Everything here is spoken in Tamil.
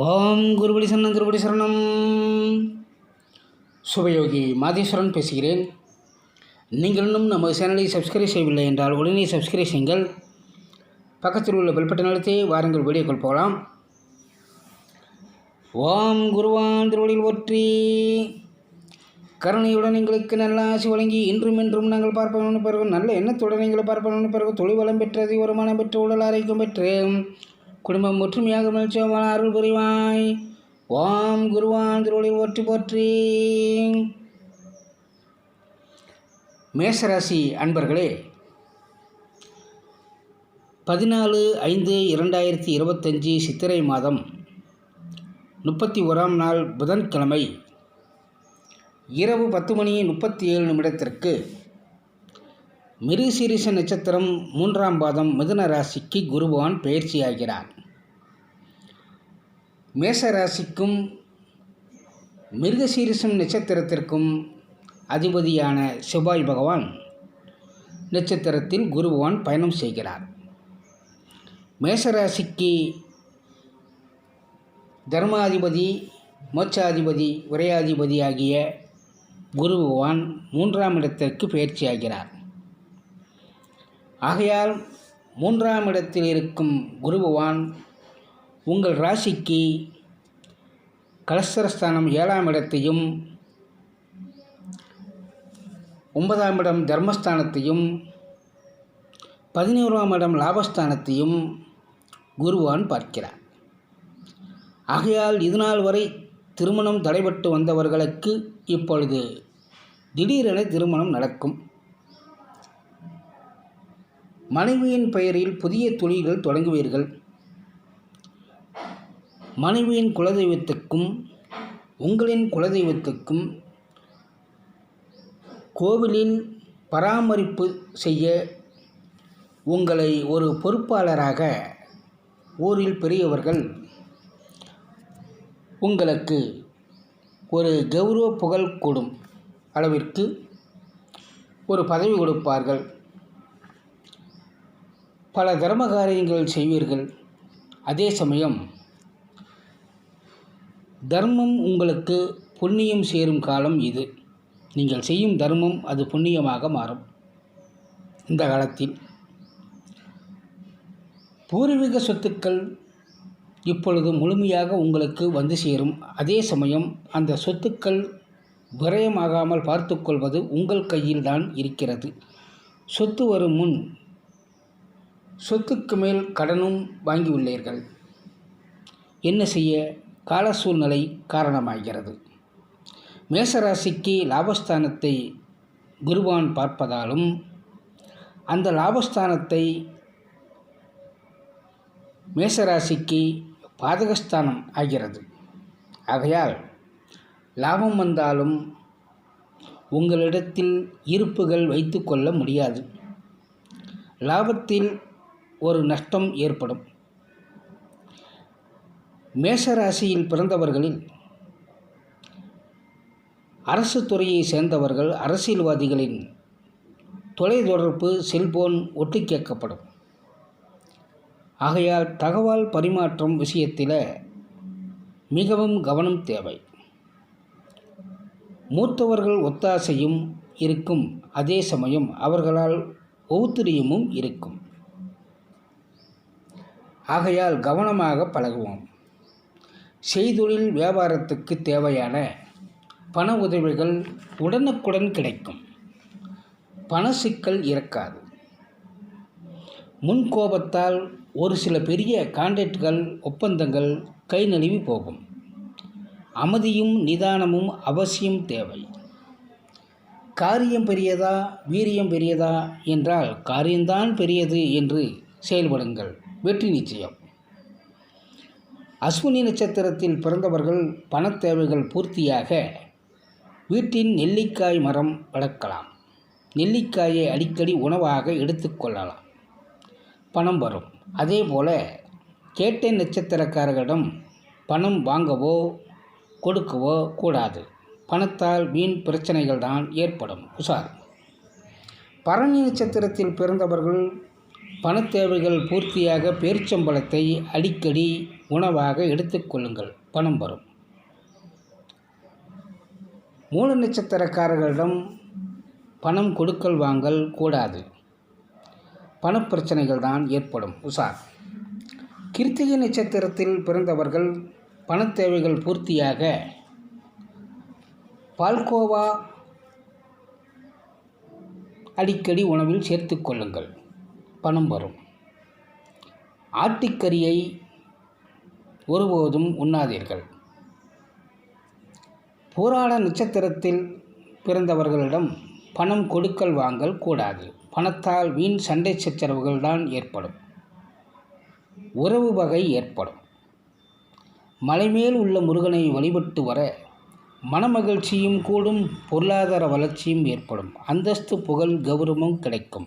ஓம் குருபடி சரணம் திருபடி சரணம். சுபயோகி மாதேஸ்வரன் பேசுகிறேன். நீங்கள் இன்னும் நமது சேனலை சப்ஸ்கிரைப் செய்யவில்லை என்றால் உடனே சப்ஸ்கிரைப் செய்யுங்கள். பக்கத்தில் உள்ள பெல்பட்டன் அழுத்தி வாருங்கள் வீடியோக்கள் போகலாம். ஓம் குருவான் திருவடியில் ஒற்றி கருணையுடன் எங்களுக்கு நல்ல ஆசி வழங்கி இன்றும் என்றும் நாங்கள் பார்ப்போம்னு பிறகு நல்ல எண்ணத்துடன் எங்களை பார்ப்போம்னு பிறகு தொழில் வளம் பெற்றது வருமானம் பெற்று உடல் ஆரோக்கியம் பெற்று குடும்பம் ஒற்றுமையாக மகிழ்ச்சியமான அருள் புரிவாய். ஓம் குருவான் திருவடியில் ஒற்றி போற்றி. மேசராசி அன்பர்களே பதினாலு ஐந்து இரண்டாயிரத்தி இருபத்தஞ்சி சித்திரை மாதம் முப்பத்தி ஓராம் நாள் புதன்கிழமை இரவு பத்து மணி முப்பத்தி ஏழு நிமிடத்திற்கு மிருசீரிச நட்சத்திரம் மூன்றாம் பாதம் மிதுன ராசிக்கு குருபவான் பயிற்சியாகிறார். மேச ராசிக்கும் மிருகசீரிசம் நட்சத்திரத்திற்கும் அதிபதியான செவ்வாய் பகவான் நட்சத்திரத்தில் குருபவான் பயணம் செய்கிறார். மேசராசிக்கு தர்மாதிபதி மோட்சாதிபதி உரையாதிபதி ஆகிய குரு பகவான் மூன்றாம் இடத்திற்கு பயிற்சியாகிறார். ஆகையால் மூன்றாம் இடத்தில் இருக்கும் குரு பகவான் உங்கள் ராசிக்கு கலஸ்தரஸ்தானம் ஏழாம் இடத்தையும் ஒன்பதாம் இடம் தர்மஸ்தானத்தையும் பதினோராம் இடம் லாபஸ்தானத்தையும் குருவான் பார்க்கிறார். ஆகையால் இதுநாள் வரை திருமணம் தடைபட்டு வந்தவர்களுக்கு இப்பொழுது திடீரென திருமணம் நடக்கும். மனைவியின் பெயரில் புதிய தொழில்கள் தொடங்குவீர்கள். மனைவியின் குலதெய்வத்துக்கும் உங்களின் குலதெய்வத்துக்கும் கோவிலில் பராமரிப்பு செய்ய உங்களை ஒரு பொறுப்பாளராக ஊரில் பெரியவர்கள் உங்களுக்கு ஒரு கௌரவ புகழ் கூடும் அளவிற்கு ஒரு பதவி கொடுப்பார்கள். பல தர்ம காரியங்கள் செய்வீர்கள். அதே சமயம் தர்மம் உங்களுக்கு புண்ணியம் சேரும் காலம் இது. நீங்கள் செய்யும் தர்மம் அது புண்ணியமாக மாறும். இந்த காலத்தில் பூர்வீக சொத்துக்கள் இப்பொழுது முழுமையாக உங்களுக்கு வந்து சேரும். அதே சமயம் அந்த சொத்துக்கள் விரயமாகாமல் பார்த்துக்கொள்வது உங்கள் கையில் தான் இருக்கிறது. சொத்து வரும் முன் சொத்துக்கு மேல் கடனும் வாங்கியுள்ளீர்கள். என்ன செய்ய? கால சூழ்நிலை காரணமாகிறது. மேசராசிக்கு லாபஸ்தானத்தை குருவான் பார்ப்பதாலும் அந்த லாபஸ்தானத்தை மேசராசிக்கு பாதகஸ்தானம் ஆகிறது. ஆகையால் லாபம் வந்தாலும் உங்களிடத்தில் இருப்புகள் வைத்து கொள்ள முடியாது. லாபத்தில் ஒரு நஷ்டம் ஏற்படும். மேஷராசியில் பிறந்தவர்களில் அரசு துறையை சேர்ந்தவர்கள் அரசியல்வாதிகளின் தொலைத்தொடர்பு செல்போன் ஒட்டு கேட்கப்படும். ஆகையால் தகவல் பரிமாற்றம் விஷயத்தில் மிகவும் கவனம் தேவை. மூத்தவர்கள் ஒத்தாசையும் இருக்கும் அதே சமயம் அவர்களால் ஒவுத்திரியமும் இருக்கும். ஆகையால் கவனமாக பழகுவோம். செய்தொழில் வியாபாரத்துக்கு தேவையான பண உதவிகள் உடனுக்குடன் கிடைக்கும். பண சிக்கல் இருக்காது முன்கோபத்தால் ஒரு சில பெரிய கான்ட்ராக்டுகள் ஒப்பந்தங்கள் கை நழுவி போகும். அமைதியும் நிதானமும் அவசியம் தேவை. காரியம் பெரியதா வீரியம் பெரியதா என்றால் காரியம்தான் பெரியது என்று செயல்படுங்கள். வெற்றி நிச்சயம். அஸ்வினி நட்சத்திரத்தில் பிறந்தவர்கள் பணத் தேவைகள் பூர்த்தியாக வீட்டின் நெல்லிக்காய் மரம் வளர்க்கலாம். நெல்லிக்காயை அடிக்கடி உணவாக எடுத்துக்கொள்ளலாம் பணம் வரும். அதே போல் கேட்டை நட்சத்திரக்காரர்களிடம் பணம் வாங்கவோ கொடுக்கவோ கூடாது. பணத்தால் வீண் பிரச்சனைகள் தான் ஏற்படும். உஷார். பரணி நட்சத்திரத்தில் பிறந்தவர்கள் பணத்தேவைகள் பூர்த்தியாக பேரிச்சம்பழத்தை அடிக்கடி உணவாக எடுத்துக்கொள்ளுங்கள் பணம் வரும். மூல நட்சத்திரக்காரர்களிடம் பணம் கொடுக்கல் வாங்கல் கூடாது. பணப்பிரச்சனைகள் தான் ஏற்படும். உஷார் கிருத்திகை நட்சத்திரத்தில் பிறந்தவர்கள் பணத்தேவைகள் பூர்த்தியாக பால்கோவா அடிக்கடி உணவில் சேர்த்து கொள்ளுங்கள். பணம் வரும். ஆட்டுக்கறியை ஒருபோதும் உண்ணாதீர்கள். போராட நட்சத்திரத்தில் பிறந்தவர்களிடம் பணம் கொடுக்கல் வாங்கல் கூடாது. பணத்தால் வீண் சண்டை சச்சரவுகள் தான் ஏற்படும். உறவு வகை ஏற்படும். மலைமேல் உள்ள முருகனை வழிபட்டு வர மனமகிழ்ச்சியும் கூடும் பொருளாதார வளர்ச்சியும் ஏற்படும். அந்தஸ்து புகழ் கௌரவமும் கிடைக்கும்.